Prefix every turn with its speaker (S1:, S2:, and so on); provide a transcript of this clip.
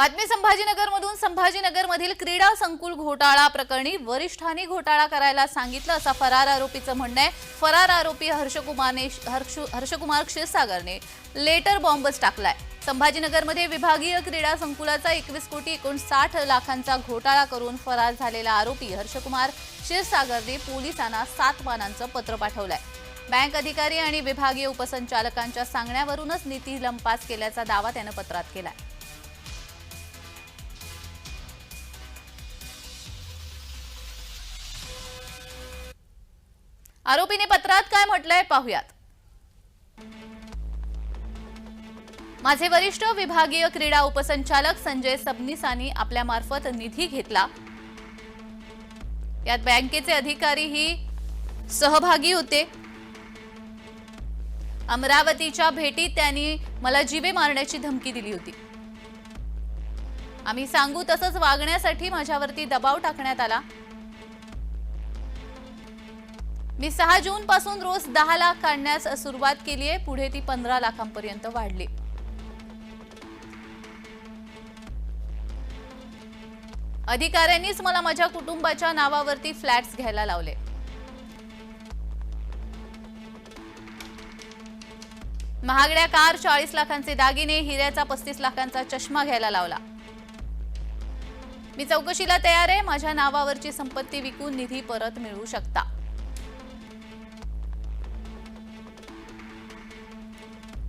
S1: बातमी संभाजीनगरमधून संभाजीनगरमधील क्रीडा संकुल घोटाळा प्रकरणी वरिष्ठांनी घोटाळा करायला सांगितलं असा फरार आरोपीचं म्हणणं आहे. फरार आरोपी हर्षकुमारने हर्ष हर्षकुमार क्षीरसागरने लेटर बॉम्बच टाकलाय. संभाजीनगरमध्ये विभागीय क्रीडा संकुलाचा एकवीस कोटी एकोणसाठ लाखांचा घोटाळा करून फरार झालेला आरोपी हर्षकुमार क्षीरसागरने पोलिसांना सात पानांचं पत्र पाठवलंय. बँक अधिकारी आणि विभागीय उपसंचालकांच्या सांगण्यावरूनच निधी लंपास केल्याचा दावा त्यानं पत्रात केलाय. आरोपीने पत्रात काय म्हटलंय पाहुयात. माझे वरिष्ठ विभागीय क्रीडा उपसंचालक संजय सबनीसांनी आपल्या मार्फत निधी घेतला. यात बँकेचे अधिकारीही सहभागी होते. अमरावतीच्या भेटीत त्यांनी मला जीवे मारण्याची धमकी दिली होती. आम्ही सांगू तसंच वागण्यासाठी माझ्यावरती दबाव टाकण्यात आला. मी सहा जून पासून रोज दहा लाख काढण्यास सुरुवात केली आहे. पुढे ती पंधरा लाखांपर्यंत वाढली. अधिकाऱ्यांनीच मला माझ्या कुटुंबाच्या नावावरती फ्लॅट्स घ्यायला लावले. महागड्या कार चाळीस लाखांचे दागिने हिऱ्याचा पस्तीस लाखांचा चष्मा घ्यायला लावला. मी चौकशीला तयार आहे. माझ्या नावावरची संपत्ती विकून निधी परत मिळवू शकता.